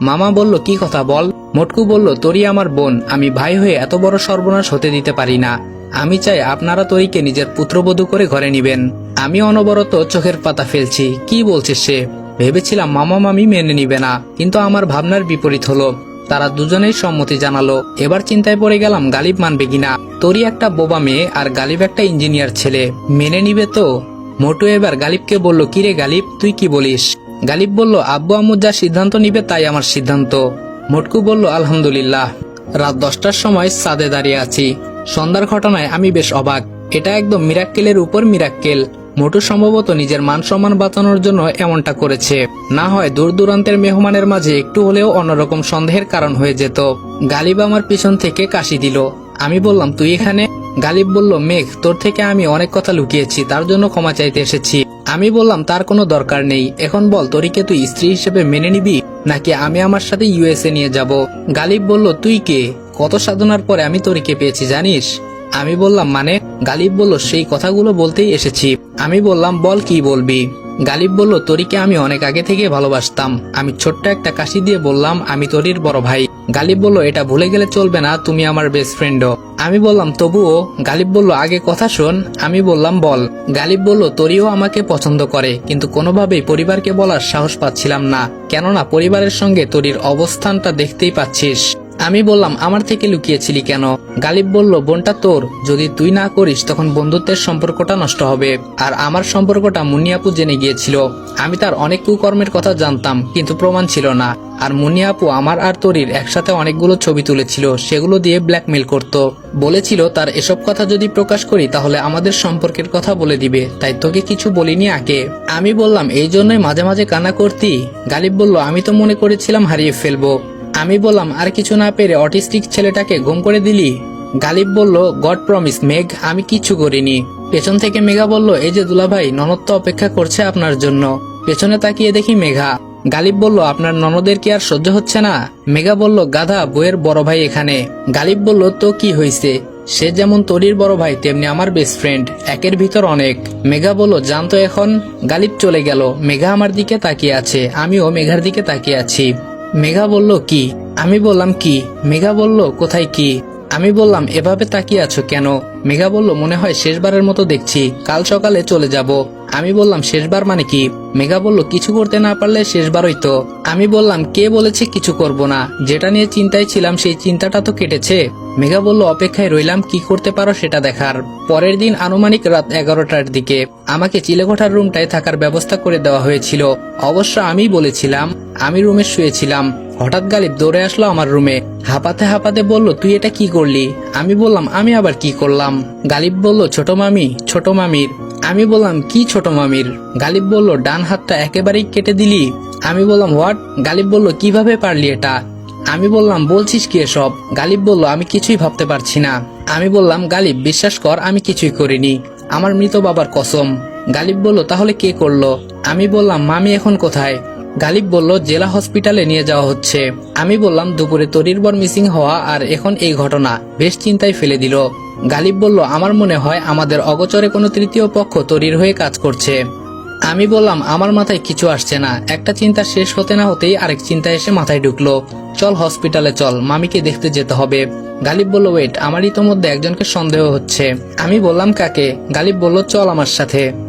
মামা বলল, কি কথা বল? মোটকু বলল, তোরই আমার বোন, আমি ভাই হয়ে এত বড় সর্বনাশ হতে দিতে পারি না। আমি চাই আপনারা তরিকে নিজের পুত্রবধূ করে ঘরে নিবেন। আমি অনবরত চোখের পাতা ফেলছি, কি বলছে সে? ভেবেছিলাম মামা মামি মেনে নিবে না, কিন্তু আমার ভাবনার বিপরীত হলো। তারা দুজনেই সম্মতি জানালো। এবার চিন্তায় পড়ে গেলাম, গালিব মানবে কিনা? তোরই একটা বোবা মেয়ে আর গালিব একটা ইঞ্জিনিয়ার ছেলে, মেনে নিবে তো? মোটু এবার গালিবকে বলল কিরে গালিব, তুই কি বলিস? গালিব বলল, আব্বু আম্মু যা সিদ্ধান্ত নিবে তাই আমার সিদ্ধান্ত। মোটকু বলল, আলহামদুলিল্লাহ। রাত দশটার সময় সাদে দাঁড়িয়ে আছি। সন্ধ্যার ঘটনায় আমি বেশ অবাক। এটা একদম মিরাক্কেলের উপর মিরাক্কেল। মোটু সম্ভবত নিজের মান সম্মান বাঁচানোর জন্য এমনটা করেছে। না হয় দূর দূরান্তের মেহমানের মাঝে একটু হলেও অন্যরকম সন্দেহের কারণ হয়ে যেত। গালিব আমার পিছন থেকে কাশি দিল। আমি বললাম, তুই এখানে? গালিব বলল, মেঘ, তোর থেকে আমি অনেক কথা লুকিয়েছি, তার জন্য ক্ষমা চাইতে এসেছি। আমি বললাম, তার কোনো দরকার নেই। এখন বল তোরিকে তুই স্ত্রী হিসেবে মেনে নিবি? নাকি আমি আমার সাথে ইউএসএ নিয়ে যাব? গালিব বলল, তুই কে? কত সাধনার পরে আমি তোরিকে পেয়েছি, জানিস? আমি বললাম মানে? গালিব বলল, সেই কথাগুলো বলতেই এসেছি। আমি বললাম, বল কি বলবি? গালিব বলল, তরিকে আমি অনেক আগে থেকে ভালোবাসতাম। আমি ছোট্ট একটা কাশি দিয়ে বললাম, আমি তরির বড় ভাই। গালিব বলল, এটা ভুলে গেলে চলবে না, তুমি আমার বেস্ট ফ্রেন্ডও আমি বললাম, তবুও? গালিব বলল, আগে কথা শোন। আমি বললাম, বল। গালিব বলল, তরিও আমাকে পছন্দ করে, কিন্তু কোনোভাবেই পরিবারকে বলার সাহস পাচ্ছিলাম না। কেননা পরিবারের সঙ্গে তরির অবস্থানটা দেখতেই পাচ্ছিস। আমি বললাম, আমার থেকে লুকিয়েছিলি কেন? গালিব বলল, বোনটা তোর। যদি তুই না করিস, তখন বন্ধুত্বের সম্পর্কটা নষ্ট হবে। আর আমার সম্পর্কটা মুন্নিয়াপু জেনে গিয়েছিল। আমি তার অনেক কুকর্মের কথা জানতাম, কিন্তু প্রমাণ ছিল না। আর মুন্নিয়াপু আমার আর তরির একসাথে অনেকগুলো ছবি তুলেছিল, সেগুলো দিয়ে ব্ল্যাকমেল করত। বলেছিল, তার এসব কথা যদি প্রকাশ করি, তাহলে আমাদের সম্পর্কের কথা বলে দিবে। তাই তোকে কিছু বলিনি আগে। আমি বললাম, এই জন্যই মাঝে মাঝে কানা করতি? গালিব বলল, আমি তো মনে করেছিলাম হারিয়ে ফেলব। আমি বললাম, আর কিছু না পেরে অটিস্টিক ছেলেটাকে গুম করে দিলি? গালিব বলল গড প্রমিস মেঘ, আমি কিচ্ছু করিনি। পেছন থেকে মেঘা বলল, এই যে দুলাভাই, ননদ তো অপেক্ষা করছে আপনার জন্য। পেছনে তাকিয়ে দেখি মেঘা। গালিব বলল, আপনার ননদের কি আর সহ্য হচ্ছে না? মেঘা বলল, গাধা বইয়ের বড় ভাই এখানে। গালিব বলল, তো কি হয়েছে সে যেমন তরির বড় ভাই, তেমনি আমার বেস্ট ফ্রেন্ড একের ভিতর অনেক। মেঘা বলল জানতো এখন? গালিব চলে গেল। মেঘা আমার দিকে তাকিয়ে আছে, আমিও মেঘার দিকে তাকিয়ে আছি। মেঘা বলল, কি? আমি বললাম, কি? মেঘা বলল, কোথায় কি? আমি বললাম, এভাবে তাকিয়ে আছো কেন? মেঘা বলল, মনে হয় শেষবারের মতো দেখছি। কাল সকালে চলে যাব। আমি বললাম, শেষবার মানে কি? মেঘা বলল, কিছু করতে না পারলে শেষবারই তো। আমি বললাম, কে বলেছে কিছু করব না? যেটা নিয়ে চিন্তায় ছিলাম, সেই চিন্তাটা তো কেটেছে। মেঘা বলল, অপেক্ষায় রইলাম, কি করতে পারো সেটা দেখার। পরের দিন আনুমানিক রাত এগারোটার দিকে আমাকে চিলেকোঠার রুমটায় থাকার ব্যবস্থা করে দেওয়া হয়েছিল। অবশ্য আমি বলেছিলাম, আমি রুমে শুয়েছিলাম। হঠাৎ গালিব দৌড়ে আসলো আমার রুমে। হাঁপাতে হাঁপাতে বলল, তুই এটা কি করলি? আমি বললাম, আমি আবার কি করলাম? গালিব বলল, ছোট মামি, ছোট মামির। আমি বললাম, কি ছোট মামির? গালিব বলল, ডান হাতটা একেবারেই কেটে দিলি। আমি বললাম, হোয়াট? গালিব বলল, কীভাবে পারলি এটা? আমি বললাম, বলছিস কি এসব? গালিব বলল, আমি কিছুই ভাবতে পারছি না। আমি বললাম, গালিব, বিশ্বাস কর, আমি কিছুই করিনি। আমার মৃত বাবার কসম। গালিব বলল, তাহলে কে করল? আমি বললাম, মামি এখন কোথায়? গালিব বলল, জেলা হসপিটালে নিয়ে যাওয়া হচ্ছে। আমি বললাম, দুপুরে তরির বর মিসিং হওয়া আর এখন এই ঘটনা। বেশ চিন্তায় ফেলে দিল। গালিব বলল, আমার মনে হয় আমাদের অগচরে কোনো তৃতীয় পক্ষ তরির হয়ে কাজ করছে। আমি বললাম, আমার মাথায় কিছু আসছে না। একটা চিন্তা শেষ হতে না হতেই আরেক চিন্তা এসে মাথায় ঢুকলো। চল হসপিটালে চল, মামিকে দেখতে যেতে হবে। গালিব বলল, ওয়েট, আমারই তো মধ্যে একজনকে সন্দেহ হচ্ছে। আমি বললাম, কাকে? গালিব বলল, চল আমার সাথে।